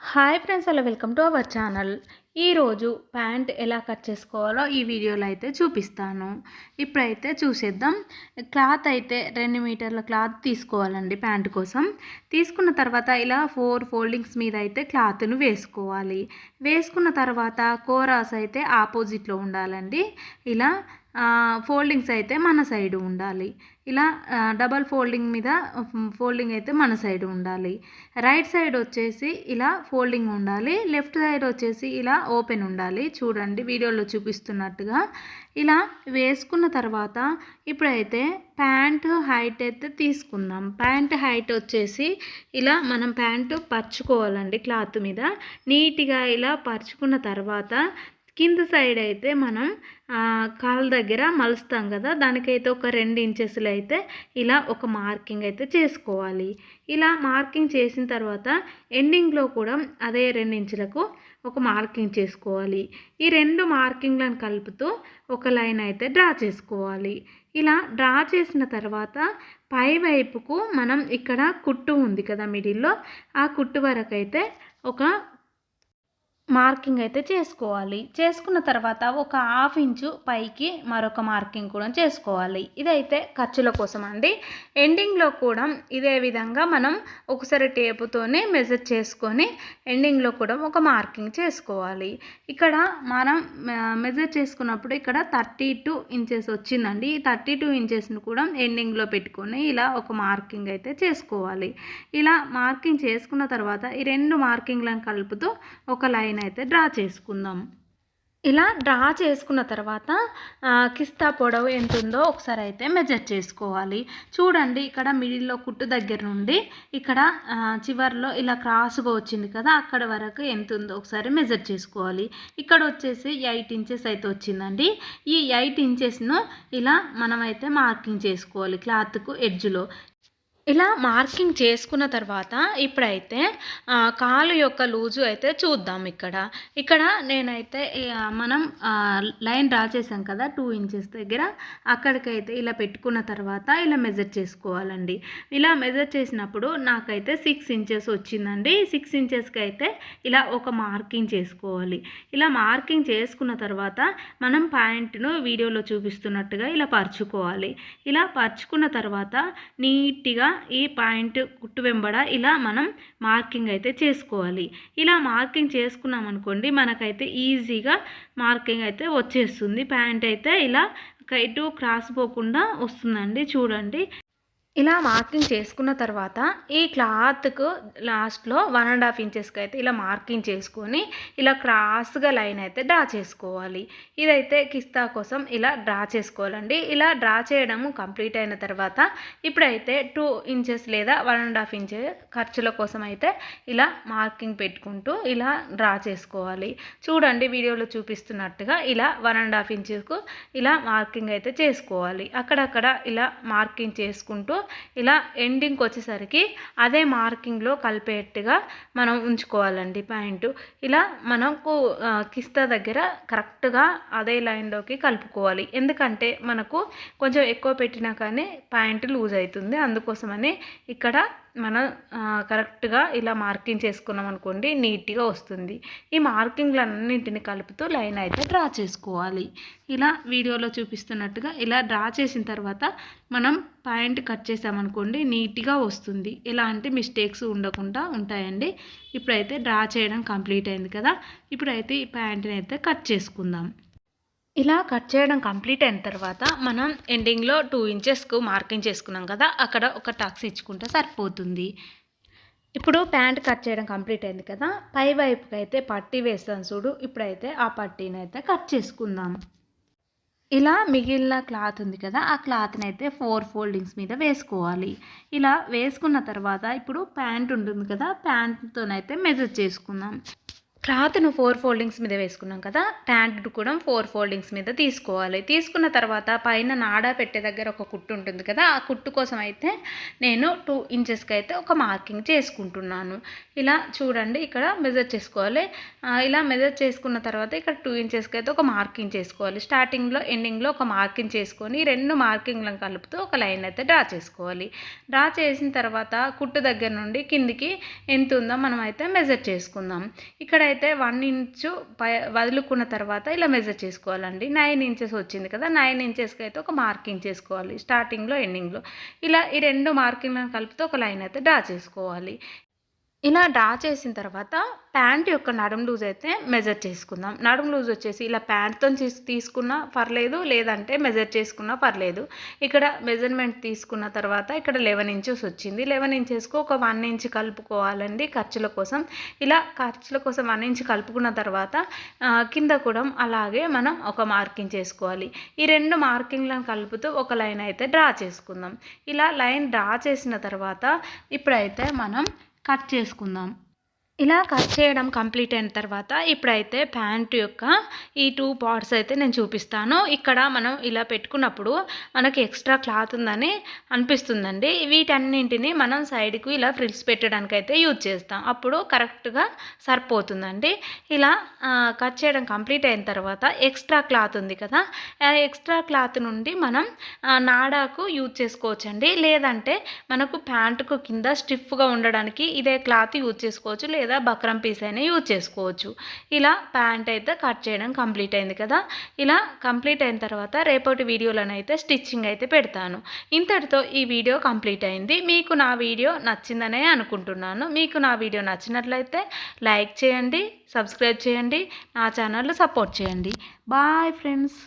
Hi friends అలా welcome to our channel. ఈరోజు pant ఎలా కట్ చేసుకోవాలో ఈ వీడియోలో అయితే చూపిస్తాను. ఇప్పుడైతే చూసేద్దాం. క్లాత్ అయితే రెండు మీటర్ల క్లాత్ తీసుకోవాలండి ప్యాంట్ కోసం. తీసుకున్న తర్వాత ఇలా ఫోర్ ఫోల్డింగ్స్ మీద అయితే క్లాత్ను వేసుకోవాలి. వేసుకున్న తర్వాత కోరాస్ అయితే ఆపోజిట్లో ఉండాలండి. ఇలా ఫోల్డింగ్స్ అయితే మన సైడ్ ఉండాలి. ఇలా డబల్ ఫోల్డింగ్ మీద ఫోల్డింగ్ అయితే మన సైడ్ ఉండాలి. రైట్ సైడ్ వచ్చేసి ఇలా ఫోల్డింగ్ ఉండాలి. లెఫ్ట్ సైడ్ వచ్చేసి ఇలా ఓపెన్ ఉండాలి. చూడండి వీడియోలో చూపిస్తున్నట్టుగా. ఇలా వేసుకున్న తర్వాత ఇప్పుడైతే ప్యాంటు హైట్ అయితే తీసుకుందాం. ప్యాంట్ హైట్ వచ్చేసి ఇలా మనం ప్యాంటు పరుచుకోవాలండి క్లాత్ మీద. నీట్గా ఇలా పరుచుకున్న తర్వాత కింద సైడ్ అయితే మనం కాళ్ళ దగ్గర మలుస్తాం కదా దానికైతే ఒక రెండు ఇంచెస్లు అయితే ఇలా ఒక మార్కింగ్ అయితే చేసుకోవాలి. ఇలా మార్కింగ్ చేసిన తర్వాత ఎండింగ్లో కూడా అదే రెండు ఇంచులకు ఒక మార్కింగ్ చేసుకోవాలి. ఈ రెండు మార్కింగ్లను కలుపుతూ ఒక లైన్ అయితే డ్రా చేసుకోవాలి. ఇలా డ్రా చేసిన తర్వాత పై వైపుకు మనం ఇక్కడ కుట్టు ఉంది కదా మిడిల్లో ఆ కుట్టు వరకు అయితే ఒక మార్కింగ్ అయితే చేసుకోవాలి. చేసుకున్న తర్వాత ఒక హాఫ్ ఇంచు పైకి మరొక మార్కింగ్ కూడా చేసుకోవాలి. ఇదైతే ఖర్చుల కోసం అండి ఎండింగ్లో కూడా ఇదే విధంగా మనం ఒకసారి టేపుతోనే మెజర్ చేసుకొని ఎండింగ్లో కూడా ఒక మార్కింగ్ చేసుకోవాలి. ఇక్కడ మనం మెజర్ చేసుకున్నప్పుడు ఇక్కడ థర్టీ టూ ఇంచెస్ వచ్చిందండి. ఈ థర్టీ టూ ఇంచెస్ను కూడా ఎండింగ్లో పెట్టుకొని ఇలా ఒక మార్కింగ్ అయితే చేసుకోవాలి. ఇలా మార్కింగ్ చేసుకున్న తర్వాత ఈ రెండు మార్కింగ్లను కలుపుతూ ఒక లైన్ పైన అయితే డ్రా చేసుకుందాం. ఇలా డ్రా చేసుకున్న తర్వాత కిస్తా పొడవు ఎంత ఉందో ఒకసారి అయితే మెజర్ చేసుకోవాలి. చూడండి ఇక్కడ మిడిల్లో కుట్టు దగ్గర నుండి ఇక్కడ చివరిలో ఇలా క్రాస్గా వచ్చింది కదా అక్కడ వరకు ఎంత ఉందో ఒకసారి మెజర్ చేసుకోవాలి. ఇక్కడ వచ్చేసి ఎయిట్ ఇంచెస్ అయితే వచ్చిందండి. ఈ ఎయిట్ ఇంచెస్ను ఇలా మనమైతే మార్కింగ్ చేసుకోవాలి క్లాత్కు ఎడ్జ్లో ఇలా మార్కింగ్ చేసుకున్న తర్వాత ఇప్పుడైతే కాలు యొక్క లూజు అయితే చూద్దాం ఇక్కడ. ఇక్కడ నేనైతే మనం లైన్ డ్రా చేసాం కదా టూ ఇంచెస్ దగ్గర. అక్కడికైతే ఇలా పెట్టుకున్న తర్వాత ఇలా మెజర్ చేసుకోవాలండి. ఇలా మెజర్ చేసినప్పుడు నాకైతే సిక్స్ ఇంచెస్ వచ్చిందండి. సిక్స్ ఇంచెస్కి అయితే ఇలా ఒక మార్కింగ్ చేసుకోవాలి. ఇలా మార్కింగ్ చేసుకున్న తర్వాత మనం ప్యాంట్ను వీడియోలో చూపిస్తున్నట్టుగా ఇలా పరుచుకోవాలి. ఇలా పరుచుకున్న తర్వాత నీట్గా ఈ పాయింట్ కుట్టు వెంబడ ఇలా మనం మార్కింగ్ అయితే చేసుకోవాలి. ఇలా మార్కింగ్ చేసుకున్నాం అనుకోండి మనకైతే ఈజీగా మార్కింగ్ అయితే వచ్చేస్తుంది. ప్యాంట్ అయితే ఇలా ఇటు క్రాస్ పోకుండా వస్తుందండి. చూడండి. ఇలా మార్కింగ్ చేసుకున్న తర్వాత ఈ క్లాత్కు లాస్ట్లో వన్ అండ్ హాఫ్ ఇంచెస్కి అయితే ఇలా మార్కింగ్ చేసుకొని ఇలా క్రాస్గా లైన్ అయితే డ్రా చేసుకోవాలి. ఇదైతే కిస్తా కోసం ఇలా డ్రా చేసుకోవాలండి. ఇలా డ్రా చేయడము కంప్లీట్ అయిన తర్వాత ఇప్పుడైతే టూ ఇంచెస్ లేదా వన్ అండ్ హాఫ్ ఇంచ్ ఖర్చుల కోసం అయితే ఇలా మార్కింగ్ పెట్టుకుంటూ ఇలా డ్రా చేసుకోవాలి. చూడండి వీడియోలో చూపిస్తున్నట్టుగా ఇలా వన్ అండ్ హాఫ్ ఇంచెస్కు ఇలా మార్కింగ్ అయితే చేసుకోవాలి. అక్కడక్కడ ఇలా మార్కింగ్ చేసుకుంటూ ఇలా ఎండింగ్కి వచ్చేసరికి అదే మార్కింగ్లో కలిపేట్టుగా మనం ఉంచుకోవాలండి ప్యాంటు. ఇలా మనకు కిస్తా దగ్గర కరెక్ట్గా అదే లైన్లోకి కలుపుకోవాలి. ఎందుకంటే మనకు కొంచెం ఎక్కువ పెట్టినా కానీ ప్యాంటు లూజ్ అవుతుంది. అందుకోసమని ఇక్కడ మనం కరెక్ట్గా ఇలా మార్కింగ్ చేసుకున్నాం అనుకోండి నీట్గా వస్తుంది. ఈ మార్కింగ్లన్నింటిని కలుపుతూ లైన్ అయితే డ్రా చేసుకోవాలి. ఇలా వీడియోలో చూపిస్తున్నట్టుగా ఇలా డ్రా చేసిన తర్వాత మనం పాయింట్ కట్ చేసామనుకోండి నీట్గా వస్తుంది. ఎలాంటి మిస్టేక్స్ ఉండకుండా ఉంటాయండి. ఇప్పుడైతే డ్రా చేయడం కంప్లీట్ అయింది కదా. ఇప్పుడైతే ఈ ప్యాంట్ని అయితే కట్ చేసుకుందాం. ఇలా కట్ చేయడం కంప్లీట్ అయిన తర్వాత మనం ఎండింగ్లో టూ ఇంచెస్కు మార్కింగ్ చేసుకున్నాం కదా అక్కడ ఒక టక్స్ ఇచ్చుకుంటే సరిపోతుంది. ఇప్పుడు ప్యాంట్ కట్ చేయడం కంప్లీట్ అయింది కదా పై వైపుకి అయితే పట్టీ వేస్తాం చూడు ఇప్పుడైతే ఆ పట్టీని అయితే కట్ చేసుకుందాం. ఇలా మిగిలిన క్లాత్ ఉంది కదా ఆ క్లాత్ని అయితే ఫోర్ ఫోల్డింగ్స్ మీద వేసుకోవాలి. ఇలా వేసుకున్న తర్వాత ఇప్పుడు ప్యాంట్ ఉంటుంది కదా ప్యాంట్తోనైతే మెజర్ చేసుకుందాం. క్లాత్ను ఫోర్ ఫోల్డింగ్స్ మీద వేసుకున్నాం కదా ప్యాంట్ కూడా ఫోర్ ఫోల్డింగ్స్ మీద తీసుకోవాలి. తీసుకున్న తర్వాత పైన నాడా పెట్టే దగ్గర ఒక కుట్టు ఉంటుంది కదా ఆ కుట్టు కోసం అయితే నేను టూ ఇంచెస్కి అయితే ఒక మార్కింగ్ చేసుకుంటున్నాను. ఇలా చూడండి ఇక్కడ మెజర్ చేసుకోవాలి. ఇలా మెజర్ చేసుకున్న తర్వాత ఇక్కడ టూ ఇంచెస్కి అయితే ఒక మార్కింగ్ చేసుకోవాలి. స్టార్టింగ్లో ఎండింగ్లో ఒక మార్కింగ్ చేసుకొని రెండు మార్కింగ్లను కలుపుతూ ఒక లైన్ అయితే డ్రా చేసుకోవాలి. డ్రా చేసిన తర్వాత కుట్టు దగ్గర నుండి కిందికి ఎంత ఉందో మనం అయితే మెజర్ చేసుకుందాం. ఇక్కడ అయితే వన్ ఇంచు పై వదులుకున్న తర్వాత ఇలా మెజర్ చేసుకోవాలండి. నైన్ ఇంచెస్ వచ్చింది కదా నైన్ ఇంచెస్కి అయితే ఒక మార్కింగ్ చేసుకోవాలి. స్టార్టింగ్లో ఎండింగ్లో. ఇలా ఈ రెండు మార్కింగ్లను కలిపితే ఒక లైన్ అయితే డ్రా చేసుకోవాలి. ఇలా డ్రా చేసిన తర్వాత ప్యాంట్ యొక్క నడుం లూజ్ అయితే మెజర్ చేసుకుందాం. నడుం లూజ్ వచ్చేసి ఇలా ప్యాంట్తో తీసుకున్నా పర్లేదు లేదంటే మెజర్ చేసుకున్నా పర్లేదు. ఇక్కడ మెజర్మెంట్ తీసుకున్న తర్వాత ఇక్కడ లెవెన్ ఇంచెస్ వచ్చింది. లెవెన్ ఇంచెస్కు ఒక వన్ ఇంచ్ కలుపుకోవాలండి ఖర్చుల కోసం. ఇలా ఖర్చుల కోసం వన్ ఇంచ్ కలుపుకున్న తర్వాత కింద కూడా అలాగే మనం ఒక మార్కింగ్ చేసుకోవాలి. ఈ రెండు మార్కింగ్లను కలుపుతూ ఒక లైన్ అయితే డ్రా చేసుకుందాం. ఇలా లైన్ డ్రా చేసిన తర్వాత ఇప్పుడైతే మనం కట్ చేసుకుందాం. ఇలా కట్ చేయడం కంప్లీట్ అయిన తర్వాత ఇప్పుడైతే ప్యాంట్ యొక్క ఈ టూ పార్ట్స్ అయితే నేను చూపిస్తాను. ఇక్కడ మనం ఇలా పెట్టుకున్నప్పుడు మనకి ఎక్స్ట్రా క్లాత్ ఉందని అనిపిస్తుందండి. వీటన్నింటిని మనం సైడ్కు ఇలా ఫ్రిల్స్ పెట్టడానికి అయితే యూజ్ చేస్తాం. అప్పుడు కరెక్ట్గా సరిపోతుందండి. ఇలా కట్ చేయడం కంప్లీట్ అయిన తర్వాత ఎక్స్ట్రా క్లాత్ ఉంది కదా ఎక్స్ట్రా క్లాత్ నుండి మనం నాడాకు యూజ్ చేసుకోవచ్చండి. లేదంటే మనకు ప్యాంటుకు కింద స్టిఫ్గా ఉండడానికి ఇదే క్లాత్ యూజ్ చేసుకోవచ్చు. లేదా బక్రం పీస్ అయినా యూజ్ చేసుకోవచ్చు. ఇలా ప్యాంట్ అయితే కట్ చేయడం కంప్లీట్ అయింది కదా. ఇలా కంప్లీట్ అయిన తర్వాత రేపటి వీడియోలోనైతే స్టిచ్చింగ్ అయితే పెడతాను. ఇంతటితో ఈ వీడియో కంప్లీట్ అయింది. మీకు నా వీడియో నచ్చిందనే అనుకుంటున్నాను. మీకు నా వీడియో నచ్చినట్లయితే లైక్ చేయండి సబ్స్క్రైబ్ చేయండి నా ఛానల్ సపోర్ట్ చేయండి. Bye friends.